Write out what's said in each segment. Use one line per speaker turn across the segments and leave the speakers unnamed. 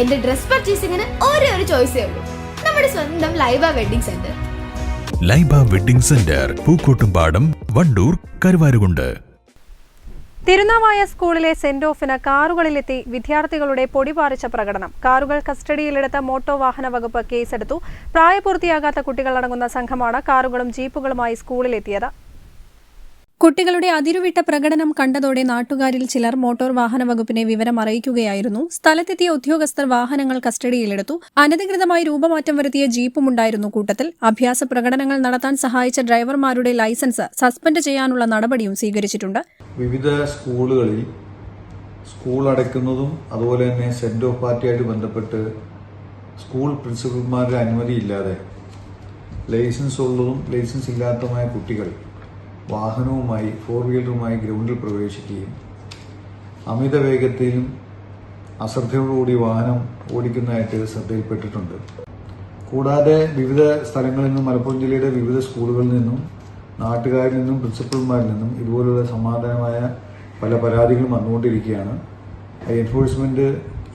എന്റെ ഡ്രസ് പർച്ചേസിംഗിന് ഒരേ ഒരു ചോയ്സേ ഉള്ളൂ. നമ്മുടെ സ്വന്തം Laiba wedding centre.
Laiba wedding centre Pookkottumpadam Wandoor Karuvarakundu.
Thirunavaya സ്കൂളിലെ സെന്റ് ഓഫിന് കാറുകളിലെത്തി വിദ്യാർത്ഥികളുടെ പൊടിപാറിച്ച പ്രകടനം. കാറുകൾ കസ്റ്റഡിയിലെടുത്ത മോട്ടോർ വാഹന വകുപ്പ് കേസെടുത്തു. പ്രായപൂർത്തിയാകാത്ത കുട്ടികളടങ്ങുന്ന സംഘമാണ് കാറുകളും ജീപ്പുകളുമായി സ്കൂളിലെത്തിയത്. കുട്ടികളുടെ അതിരുവിട്ട പ്രകടനം കണ്ടതോടെ നാട്ടുകാരിൽ ചിലർ മോട്ടോർ വാഹന വകുപ്പിനെ വിവരം അറിയിക്കുകയായിരുന്നു. സ്ഥലത്തെത്തിയ ഉദ്യോഗസ്ഥർ വാഹനങ്ങൾ കസ്റ്റഡിയിലെടുത്തു. അനധികൃതമായി രൂപമാറ്റം വരുത്തിയ ജീപ്പുമുണ്ടായിരുന്നു കൂട്ടത്തിൽ. അഭ്യാസ പ്രകടനങ്ങൾ നടത്താൻ സഹായിച്ച ഡ്രൈവർമാരുടെ ലൈസൻസ് സസ്പെൻഡ് ചെയ്യാനുള്ള നടപടിയും സ്വീകരിച്ചിട്ടുണ്ട്.
വിവിധ സ്കൂളുകളിൽ സ്കൂൾ അടയ്ക്കുന്നതും അതുപോലെ തന്നെ സെന്റ് ഓഫ് പാർട്ടിയായിട്ട് ബന്ധപ്പെട്ട് സ്കൂൾ പ്രിൻസിപ്പൽമാരുടെ അനുമതിയില്ലാതെ ലൈസൻസ് ഉള്ളതും ലൈസൻസ് ഇല്ലാത്തതുമായ കുട്ടികൾ വാഹനവുമായി ഫോർ വീലറുമായി ഗ്രൗണ്ടിൽ പ്രവേശിക്കുകയും അമിത വേഗത്തിലും അശ്രദ്ധയോടുകൂടി വാഹനം ഓടിക്കുന്നതായിട്ട് ശ്രദ്ധയിൽപ്പെട്ടിട്ടുണ്ട്. കൂടാതെ വിവിധ സ്ഥലങ്ങളിൽ നിന്നും മലപ്പുറം ജില്ലയുടെ വിവിധ സ്കൂളുകളിൽ നിന്നും നാട്ടുകാരിൽ നിന്നും പ്രിൻസിപ്പൽമാരിൽ നിന്നും ഇതുപോലുള്ള സമാധാനമായ പല പരാതികളും വന്നുകൊണ്ടിരിക്കുകയാണ്. എൻഫോഴ്സ്മെന്റ്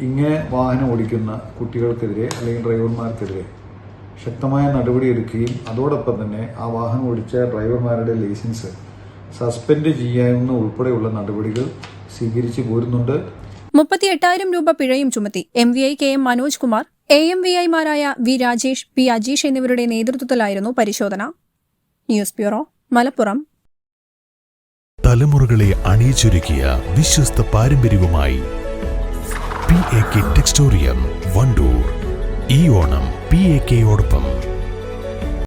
ഇങ്ങനെ വാഹനം ഓടിക്കുന്ന കുട്ടികൾക്കെതിരെ അല്ലെങ്കിൽ ഡ്രൈവർമാർക്കെതിരെ ശക്തമായ നടപടിയെടുക്കുകയും അതോടൊപ്പം തന്നെ ആ വാഹനം ഓടിച്ച ഡ്രൈവർമാരുടെ ലൈസൻസ് സസ്പെൻഡ് ചെയ്യാവുന്ന ഉൾപ്പെടെയുള്ള നടപടികൾ സ്വീകരിച്ചു പോരുന്നുണ്ട്.
മുപ്പത്തി എട്ടായിരം രൂപ പിഴയും ചുമത്തി. M V I K M Manoj Kumar A M V ഐമാരായ വി രാജേഷ് പി അജീഷ് എന്നിവരുടെ നേതൃത്വത്തിലായിരുന്നു പരിശോധന. News bureau Malappuram.
തലമുറകളെ അണിയിച്ചൊരുക്കിയ വിശ്വസ്ത പാരമ്പര്യവുമായി P A K Textorium Wandoor. ഈ ഓണം പി എ കെയോടൊപ്പം.